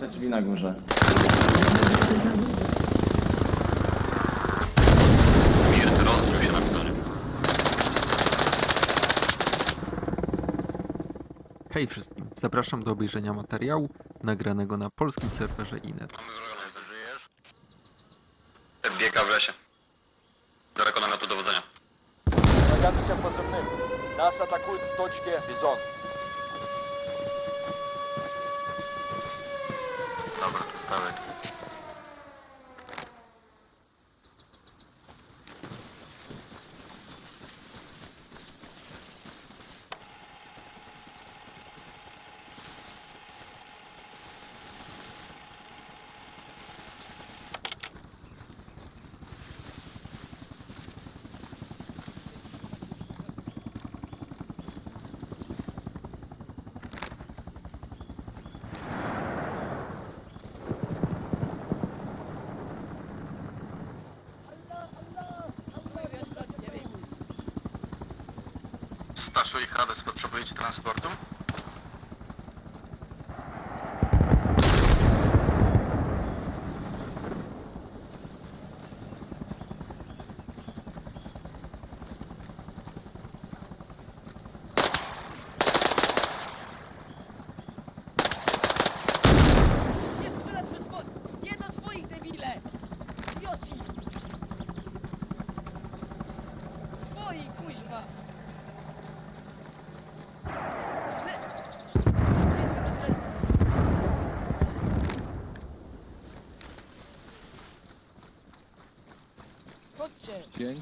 Te drzwi na górze. Rozbił się na ktory. Hej wszystkim, zapraszam do obejrzenia materiału nagranego na polskim serwerze Inet. Mamy wroga, ty żyjesz? Ten biega w lesie. Daleko nam na dowodzenia. Nogami się. Nas atakują w toczkę Bizon. Staszu i Hades, potrzebujecie transportu?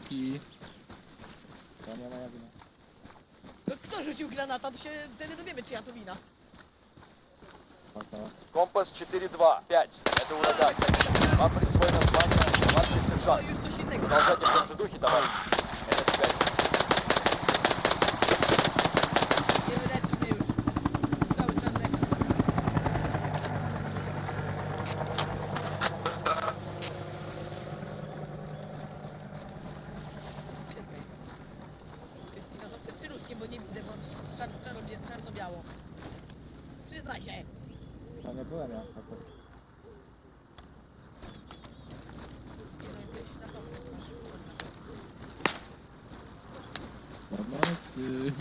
Dzięki. To nie moja wina. No kto rzucił granata, to się wtedy dowiemy, czyja to wina. Spoko. Компас 4-2. 5. Это ураган. Вам присвоено звание младший O, сержант. już coś innego. Продолжайте в том же духе, товарищ. To nie byłem ja. akurat. Nie no, jesteś na to, masz. Pomocy.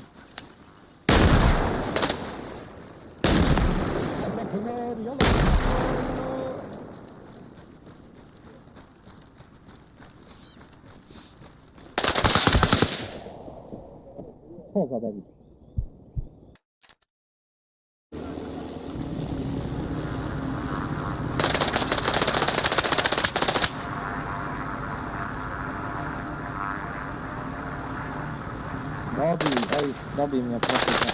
Co za Dawid? sabe, minha própria.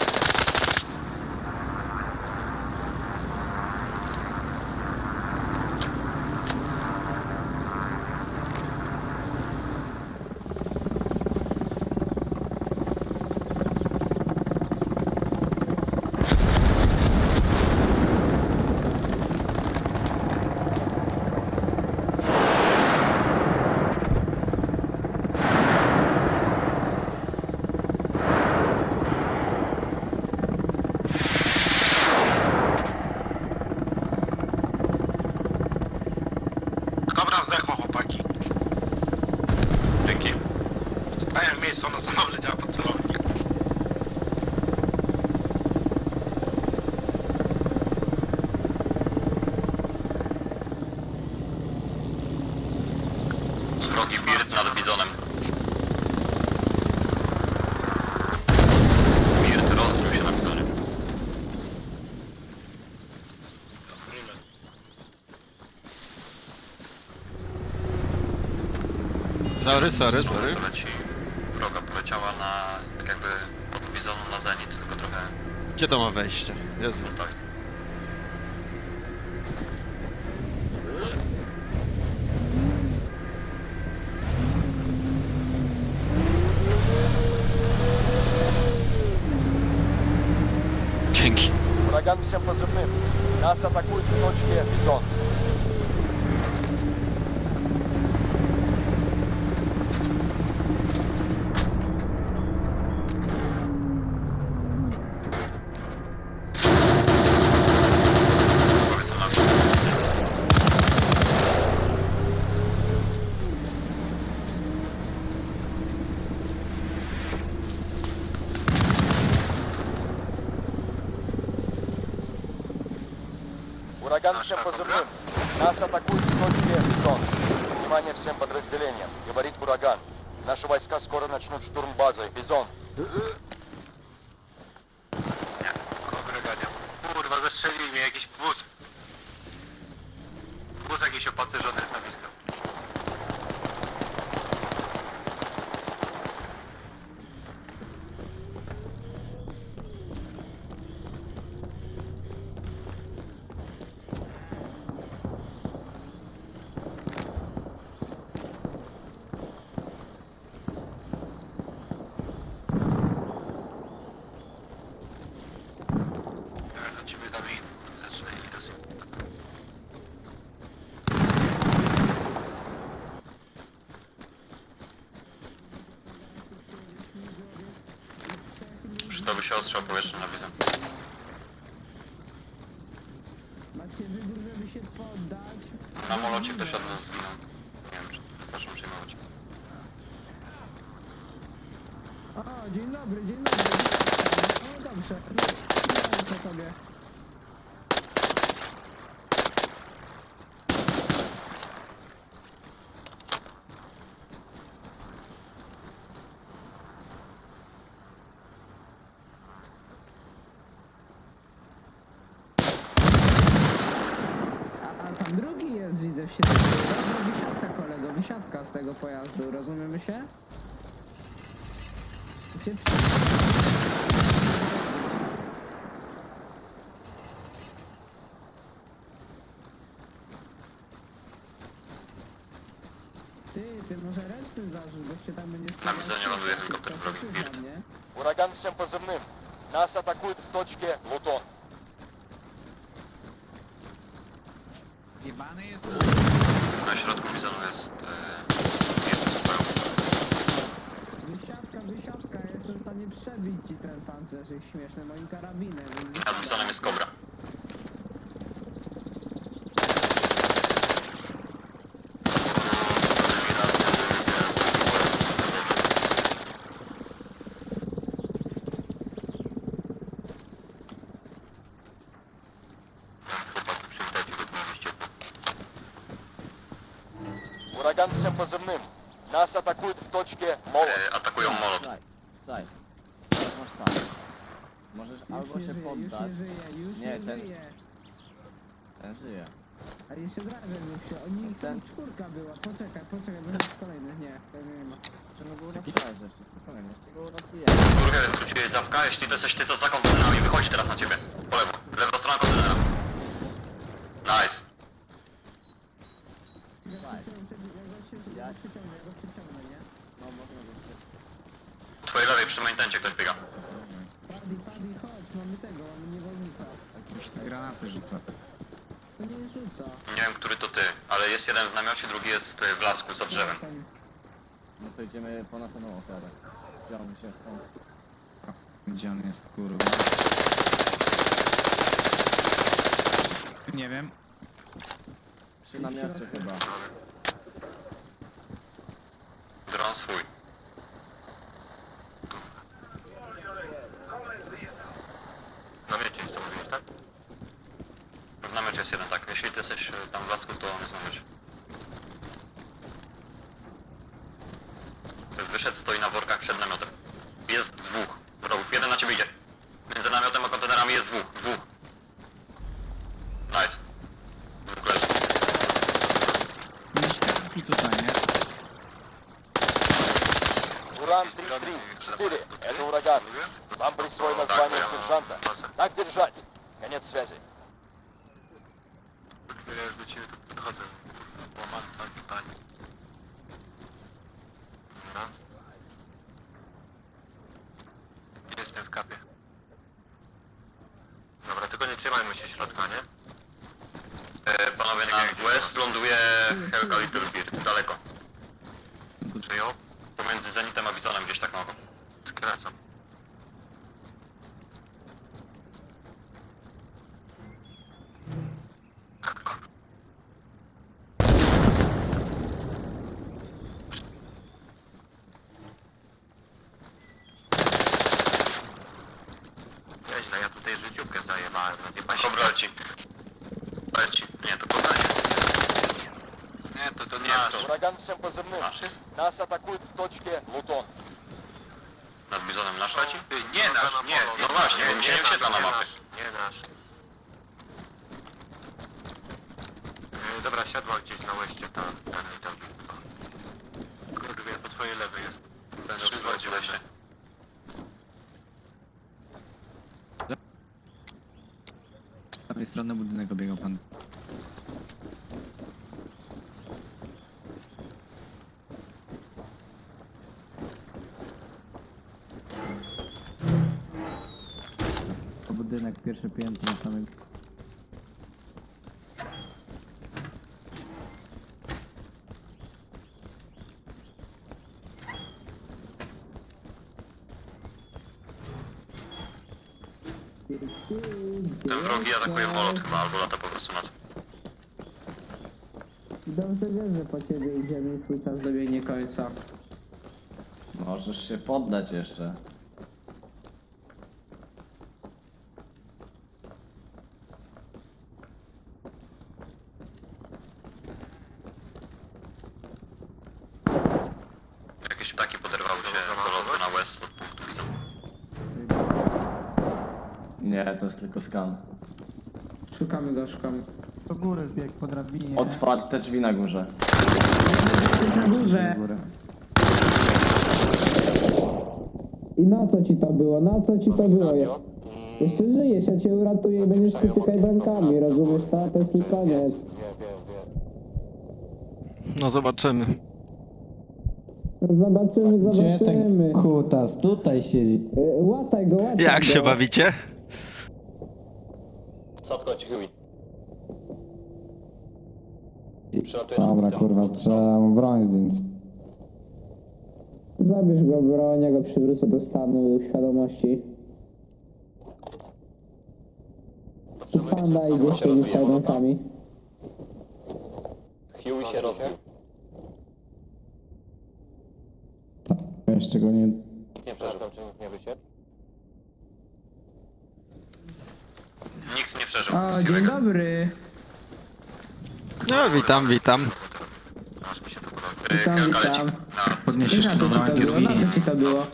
Sorry, sorry, sorry. To leci. Wroga poleciała na, tak jakby pod Bizonu na zenit, tylko trochę Gdzie to ma wejście? Jezu. tutaj. Dzięki. Ураган всем позывным. Нас атакуют в точке Бизон. Ураган всем позывным. Нас атакуют в точке Бизон. Внимание всем подразделениям. Говорит Ураган. Наши войска скоро начнут штурм базы. Бизон. Nie, agregania. Kurwa, zestrzelili mnie jakiś się ostrzał powietrzny na wizę. Macie wybór, żeby się poddać. Na molocie ktoś od nas zginął. Nie wiem, czy zaczną przejmować. O, dzień dobry, dzień dobry. O, dobrze. No, po tobie. A, a tam drugi jest, widzę w środku. Dobra, wysiadka kolego, wysiadka z tego pojazdu, rozumiemy się? Gdzie Ty, ty może ręczny zażył, bo się tam będzie... Na widzenie ląduje helikopter wrogi, Birt. Nie? Ураган всем позывным. Нас атакуют в точке Лутон. Na środku wizonu jest... Yy, jest zupełnie. Wysiadka, wysiadka, ja jestem w stanie przebić ci ten pancerz, jest śmieszny, moim karabinem. więc Nad wizonem jest kobra. позывным. Нас атакуют в точке Молот. Yy, Atakują molot. Słuchaj, słuchaj. Teraz masz tak. Możesz Już albo nie się żyje, poddać. Już nie żyje, już Nie, nie, ten- żyje. Ten żyje. A jeszcze drażę mu się, oni Ten- ten... czwórka była, poczekaj, poczekaj, będzie kolejny, nie, tego nie ma. Czemu go uratowałeś jeszcze? Spokojnie, jeszcze go uratuję. Kurwa, wróciłeś zawka, jeśli to jesteś ty, to za kontenerami. Wychodzi teraz na ciebie. Po lewo. Lewa strona kontenera. Nice. Go przyciągnę, go przyciągnę, nie? no można go. W twojej lewej przy maintencie ktoś biega. Padli, padli, chodź, mamy tego, mamy niewolnika. Już te granaty rzucę. To nie rzuca. Nie wiem, który to ty, ale jest jeden w namiocie, drugi jest y, w lasku za drzewem. Tam- No to idziemy po następną oferę. Gdzie on się skąd? Gdzie on jest, kurwa? Nie wiem. Przy namiocie chyba. Dron swój. W namiocie jest to mówiłeś, tak? W namiocie jest jeden, tak. Jeśli ty jesteś y, tam w lasku, to on jest w namiocie. Wyszedł, stoi na workach przed namiotem. Jest dwóch wrogów. Jeden na ciebie idzie. Między namiotem a kontenerami jest dwóch. сержанта. Так держать. Конец связи. Ja już do ciebie tu podchodzę. Łamany tak pytanie. Dobra. Jestem w kapie. Dobra, tylko nie trzymajmy się środka, nie? E, panowie, na West ląduje Helga Little Beard, daleko. Przyjął? Pomiędzy Zenitem a Bizonem gdzieś tak na oko. Skracam. powietrzem pozemnym. Nasz? Nas atakują w toczkę Luton. Nad Bizonem no nasz Nie nasz, nie. No właśnie, bo mi się nie wyświetla na mapy. Nie nasz. Dobra, siadła gdzieś na łeście, tam, tam i tam. Budynek, pierwsze piętro na samym... Ten wrogi atakuje molot chyba, albo lata po prostu nad. Dobrze wiesz, że po ciebie idziemy i twój czas dobiegnie końca. Możesz się poddać jeszcze. Jakieś ptaki poderwały się do lotu na west od punktu widzę. Nie, to jest tylko skan. Szukamy go, szukamy. Do góry zbieg po drabinie. Otwarte drzwi na górze. Na górze! I na co ci to było? Na co ci to było? Je- Jeszcze żyjesz, ja cię uratuję i będziesz ty kajdankami, rozumiesz? Ta, to jest twój koniec. No zobaczymy. Zobaczymy, Gdzie zobaczymy. ten kutas? Tutaj siedzi. Y, Łataj go, łataj Jak go. się bawicie? Co odchodzi, Huey? Dobra, kurwa, trzeba mu broń zdjąć. Zabierz go, broń, ja go przywrócę do stanu świadomości. Tu panda idzie siedzi z kajdankami. Huey się rozbił. Jeszcze go nie... Nie przeżył, czy nie wysiadł? Nikt nie przeżył. O, dzień Kiwego. dobry. No witam, witam. Aż mi się to podoba. Witam, Helka leci witam. na... Podnieście Na się co do ci to było? Na co ci to było?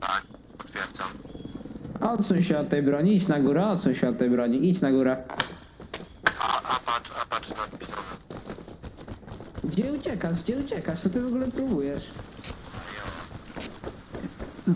Tak, potwierdzam. Odsuń się od tej broni, idź na górę, odsuń się od tej broni, idź na górę. A, a patrz, a patrz nad bizonem. Gdzie uciekasz, gdzie uciekasz? Co ty w ogóle próbujesz? Te